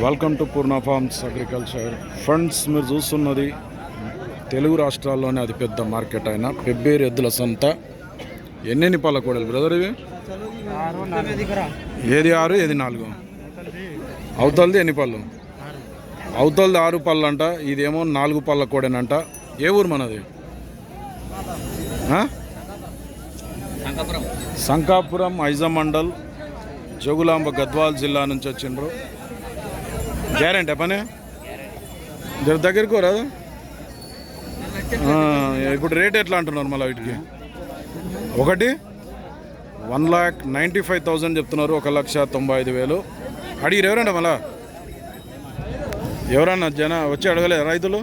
Welcome to Purna farms agriculture funds మీరు చూస్తున్నది తెలుగు రాష్ట్రాల్లోనే అతిపెద్ద మార్కెట్ అయిన పెబ్బేరు ఎద్దుల సంత ఎన్నెన్ని పళ్ళ కూడలు బ్రదర్ ఇవి? ఏది ఆరు ఏది నాలుగు? అవతలది ఎన్ని పళ్ళు? అవతలది ఆరు పళ్ళు అంట ఇదేమో నాలుగు పళ్ళ కోడేనంట ఏ ఊరు మనది? ఆ? శంకాపురం ఐజా మండల్ జోగులాంబ గద్వాల్ జిల్లా నుంచి వచ్చిండ్రు. గ్యారంటీ పనే? జర దగ్గరకు రాదు? ఇప్పుడు రేట్ ఎట్లా అంటున్నారు మళ్ళీ వీటికి? ఒకటి one lakh ninety five thousand చెప్తున్నారు ఒక లక్ష తొంభై ఐదు వేలు. అడిగిరు ఎవరండి మళ్ళా? ఎవరన్నా జన వచ్చి అడగలేదు రైతులు?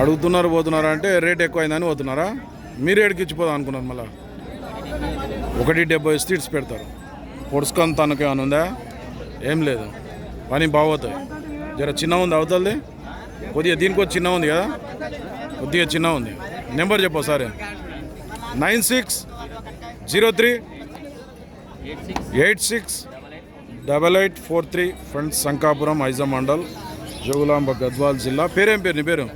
అడుగుతున్నారు పోతున్నారా అంటే రేట్ ఎక్కువైందని పోతున్నారా? మీరు రేటుకి ఇచ్చిపోదాం అనుకున్నారు మళ్ళా? ఒకటి డెబ్బై స్ట్రీట్స్ పెడతారు. పొడుచుకొని తనకు ఏమైనా ఉందా? ఏం లేదు. పని బాగోతాయి. జర చిన్న ఉంది అవుతుంది కొద్దిగా దీనికి చిన్న ఉంది కదా? కొద్దిగా చిన్న ఉంది. నెంబర్ చెప్పు సరే nine six zero three eight six double eight four three friends Shankapuram Aija mandal Jogulamba Gadwal జిల్లా. పేరేం పేరు నీ పేరు?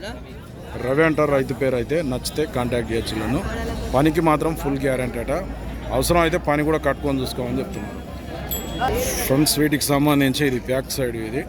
రవి అంటారు రైతు పేరు అయితే నచ్చితే కాంటాక్ట్ చేయొచ్చు నన్ను. పనికి మాత్రం ఫుల్ గ్యారంటీ అట. అవసరం అయితే పని కూడా కట్టుకొని చూసుకోమని చెప్తున్నాను ఫ్రెండ్స్ వీటికి సంబంధించి ఇది బ్యాక్ సైడ్ ఇది.